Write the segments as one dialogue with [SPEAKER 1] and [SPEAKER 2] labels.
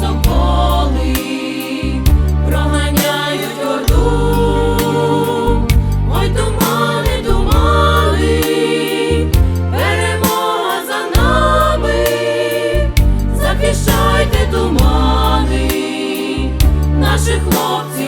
[SPEAKER 1] соколи проганяють орду, ой тумани, тумани, перемога за нами, захищайте тумани, наших хлопців.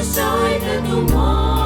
[SPEAKER 1] Beside and the one.